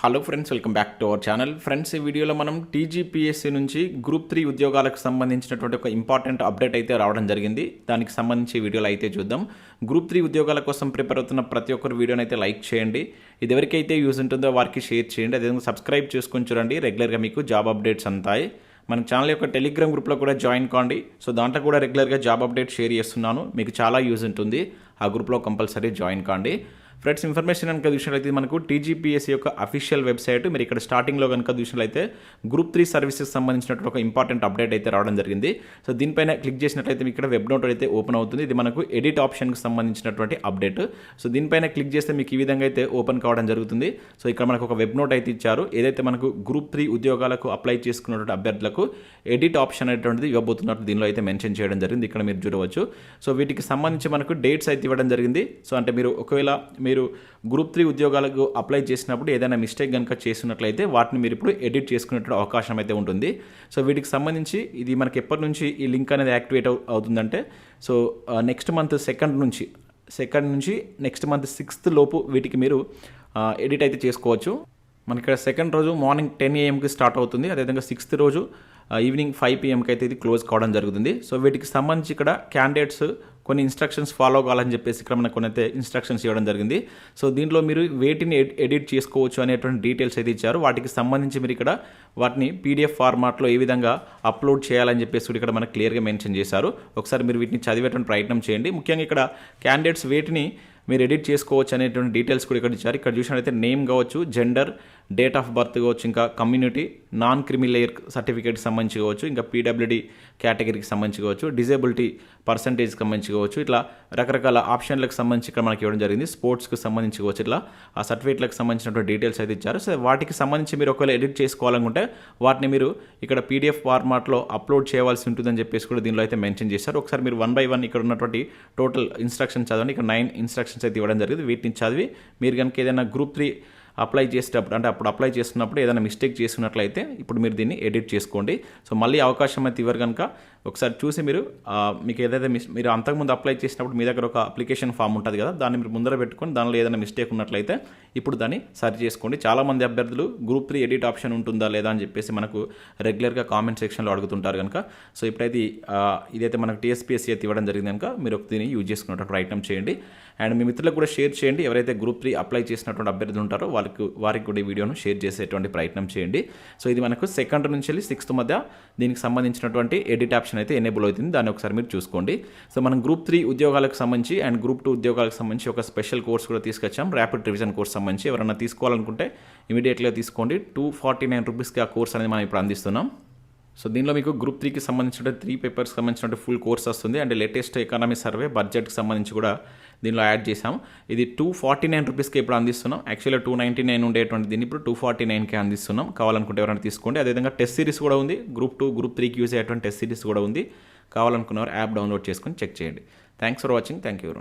Hello friends welcome back to our channel friends ఈ వీడియోలో మనం టీజీపీఎస్సీ నుంచి గ్రూప్ త్రీ ఉద్యోగాలకు సంబంధించినటువంటి ఒక ఇంపార్టెంట్ అప్డేట్ అయితే రావడం జరిగింది. దానికి సంబంధించి వీడియోలు అయితే చూద్దాం. గ్రూప్ త్రీ ఉద్యోగాల కోసం ప్రిపేర్ అవుతున్న ప్రతి ఒక్కరు వీడియోని అయితే లైక్ చేయండి. ఇది ఎవరికైతే యూజ్ ఉంటుందో వారికి షేర్ చేయండి. అదేవిధంగా సబ్స్క్రైబ్ చేసుకొని చూడండి. రెగ్యులర్గా మీకు జాబ్ అప్డేట్స్ అంతాయి మన ఛానల్ యొక్క టెలిగ్రామ్ గ్రూప్లో కూడా జాయిన్ కాండి. సో దాంట్లో కూడా రెగ్యులర్గా జాబ్ అప్డేట్ షేర్ చేస్తున్నాను. మీకు చాలా యూజ్ ఉంటుంది. ఆ గ్రూప్లో కంపల్సరీ జాయిన్ కాండి. ఫ్రెండ్స్ ఇన్ఫర్మేషన్ కనుక చూసినట్లయితే మనకు టీజీపీఎస్సీ యొక్క అఫీషియల్ వెబ్సైట్ మీరు ఇక్కడ స్టార్టింగ్లో కనుక చూసినట్లయితే గ్రూప్ త్రీ సర్వీసెస్ సంబంధించినటువంటి ఒక ఇంపార్టెంట్ అప్డేట్ అయితే రావడం జరిగింది. సో దీనిపైన క్లిక్ చేసినట్లయితే మీకు ఇక్కడ వెబ్ నోట్ అయితే ఓపెన్ అవుతుంది. ఇది మనకు ఎడిట్ ఆప్షన్కి సంబంధించినటువంటి అప్డేట్. సో దీనిపైన క్లిక్ చేస్తే మీకు ఈ విధంగా అయితే ఓపెన్ కావడం జరుగుతుంది. సో ఇక్కడ మనకు ఒక వెబ్ నోట్ అయితే ఇచ్చారు. ఏదైతే మనకు గ్రూప్ త్రీ ఉద్యోగాలకు అప్లై చేసుకున్నటువంటి అభ్యర్థులకు ఎడిట్ ఆప్షన్ అనేటువంటిది ఇవ్వబోతున్నట్టు దీనిలో అయితే మెన్షన్ చేయడం జరిగింది. ఇక్కడ మీరు చూడవచ్చు. సో వీటికి సంబంధించి మనకు డేట్స్ అయితే ఇవ్వడం జరిగింది. సో అంటే మీరు ఒకవేళ మీరు గ్రూప్ త్రీ ఉద్యోగాలకు అప్లై చేసినప్పుడు ఏదైనా మిస్టేక్ కనుక చేసినట్లయితే వాటిని మీరు ఇప్పుడు ఎడిట్ చేసుకునేటువంటి అవకాశం అయితే ఉంటుంది. సో వీటికి సంబంధించి ఇది మనకి ఎప్పటి నుంచి ఈ లింక్ అనేది యాక్టివేట్ అవుతుందంటే సో నెక్స్ట్ మంత్ సెకండ్ నుంచి సెకండ్ నుంచి నెక్స్ట్ మంత్ సిక్స్త్ లోపు వీటికి మీరు ఎడిట్ అయితే చేసుకోవచ్చు. మనకి ఇక్కడ సెకండ్ రోజు మార్నింగ్ టెన్ ఏఎంకి స్టార్ట్ అవుతుంది. అదేవిధంగా సిక్స్త్ రోజు ఈవినింగ్ ఫైవ్ పిఎంకి అయితే ఇది క్లోజ్ కావడం జరుగుతుంది. సో వీటికి సంబంధించి ఇక్కడ క్యాండిడేట్స్ కొన్ని ఇన్స్ట్రక్షన్స్ ఫాలో కావాలని చెప్పేసి ఇక్కడ మనకు కొన్ని అయితే ఇన్స్ట్రక్షన్స్ ఇవ్వడం జరిగింది. సో దీంట్లో మీరు వేటిని ఎడిట్ చేసుకోవచ్చు అనేటువంటి డీటెయిల్స్ అయితే ఇచ్చారు. వాటికి సంబంధించి మీరు ఇక్కడ వాటిని పీడిఎఫ్ ఫార్మాట్లో ఏ విధంగా అప్లోడ్ చేయాలని చెప్పేసి కూడా ఇక్కడ మనకు క్లియర్గా మెన్షన్ చేశారు. ఒకసారి మీరు వీటిని చదివేటువంటి ప్రయత్నం చేయండి. ముఖ్యంగా ఇక్కడ క్యాండిడేట్స్ వేటిని మీరు ఎడిట్ చేసుకోవచ్చు అనేటువంటి డీటెయిల్స్ కూడా ఇక్కడ ఇచ్చారు. ఇక్కడ చూసినట్లయితే నేమ్ కావచ్చు జెండర్ డేట్ ఆఫ్ బర్త్ కావచ్చు ఇంకా కమ్యూనిటీ నాన్ క్రిమి లేయర్ సర్టిఫికేట్కి సంబంధించి కావచ్చు ఇంకా పీడబ్ల్యూడి కేటగిరీకి సంబంధించి కావచ్చు డిజేబిలిటీ పర్సంటేజ్కి సంబంధించి కావచ్చు ఇట్లా రకరకాల ఆప్షన్లకు సంబంధించి ఇక్కడ మనకి ఇవ్వడం జరిగింది. స్పోర్ట్స్కి సంబంధించి కావచ్చు ఇట్లా ఆ సర్టిఫికేట్లకు సంబంధించినటువంటి డీటెయిల్స్ అయితే ఇచ్చారు. సో వాటికి సంబంధించి మీరు ఒకవేళ ఎడిట్ చేసుకోవాలనుకుంటే వాటిని మీరు ఇక్కడ పీడిఎఫ్ ఫార్మాట్లో అప్లోడ్ చేయవలసి ఉంటుందని చెప్పేసి కూడా దీనిలో అయితే మెన్షన్ చేశారు. ఒకసారి మీరు వన్ బై వన్ ఇక్కడ ఉన్నటువంటి టోటల్ ఇన్స్ట్రక్షన్ చదవండి. ఇక్కడ నైన్ ఇన్స్ట్రక్షన్స్ అయితే ఇవ్వడం జరిగింది. వీటిని చదివి మీరు కనుక ఏదైనా గ్రూప్ త్రీ అప్లై చేసేటప్పుడు అంటే అప్పుడు అప్లై చేస్తున్నప్పుడు ఏదైనా మిస్టేక్ చేసినట్లయితే ఇప్పుడు మీరు దీన్ని ఎడిట్ చేసుకోండి. సో మళ్ళీ అవకాశం అయితే ఇవ్వరు కనుక ఒకసారి చూసి మీరు మీకు ఏదైతే మిస్ మీరు అంతకుముందు అప్లై చేసినప్పుడు మీ దగ్గర ఒక అప్లికేషన్ ఫామ్ ఉంటుంది కదా దాన్ని మీరు ముందర పెట్టుకొని దానిలో ఏదైనా మిస్టేక్ ఉన్నట్లయితే ఇప్పుడు దాన్ని సరి చేసుకోండి. చాలామంది అభ్యర్థులు గ్రూప్ త్రీ ఎడిట్ ఆప్షన్ ఉంటుందా లేదా అని చెప్పేసి మనకు రెగ్యులర్గా కామెంట్ సెక్షన్లో అడుగుతుంటారు కనుక. సో ఇప్పుడైతే ఇదైతే మనకు టీఎస్పీఎస్సీ అయితే ఇవ్వడం జరిగింది కనుక మీరు దీన్ని యూజ్ చేసుకున్నట్టు ప్రయత్నం చేయండి. అండ్ మీ మిత్రులకు కూడా షేర్ చేయండి. ఎవరైతే గ్రూప్ త్రీ అప్లై చేసినటువంటి అభ్యర్థులు ఉంటారో వాళ్ళకి వారికి కూడా ఈ వీడియోను షేర్ చేసేటువంటి ప్రయత్నం చేయండి. సో ఇది మనకు సెకండ్ నుంచి వెళ్ళి సిక్స్త్ మధ్య దీనికి సంబంధించినటువంటి ఎడిట్ ఆప్షన్ అయితే ఎనేబుల్ అవుతుంది. దాన్ని ఒకసారి మీరు చూసుకోండి. సో మనం గ్రూప్ త్రీ ఉద్యోగాలకు సంబంధించి అండ్ గ్రూప్ టూ ఉద్యోగాలకు సంబంధించి ఒక స్పెషల్ కోర్స్ కూడా తీసుకొచ్చాం. ర్యాపిడ్ రివిజన్ కోర్స్ సంబంధించి ఎవరైనా తీసుకోవాలనుకుంటే ఇమీడియట్గా తీసుకోండి. టూ ఫార్టీ నైన్ రూపీస్కి ఆ కోర్స్ అనేది మనం ఇప్పుడు అందిస్తున్నాం. సో దీనిలో మీకు గ్రూప్ త్రీకి సంబంధించిన త్రీ పేపర్స్ సంబంధించిన ఫుల్ కోర్స్ వస్తుంది. అండ్ లేటెస్ట్ ఎకానమీ సర్వే బడ్జెట్కి సంబంధించి కూడా దీనిలో యాడ్ చేసాం ఇది టూ ఫార్టీ నైన్ రూపీస్కి ఇప్పుడు అందిస్తున్నాం. యాక్చువల్గా టూ నైంటీ నైన్ ఉండేటువంటి దీన్ని ఇప్పుడు టూ ఫార్టీ నైన్కి అందిస్తున్నాం. కావాలనుకుంటే ఎవరైనా తీసుకోండి. అదేవిధంగా టెస్ట్ సిరీస్ కూడా ఉంది. గ్రూప్ టూ గ్రూప్ త్రీకి యూజ్ అయ్యేటువంటి టెస్ట్ సిరీస్ కూడా ఉంది. కావాలనుకున్నవారు యాప్ డౌన్లోడ్ చేసుకొని చెక్ చేయండి. Thanks for watching thank you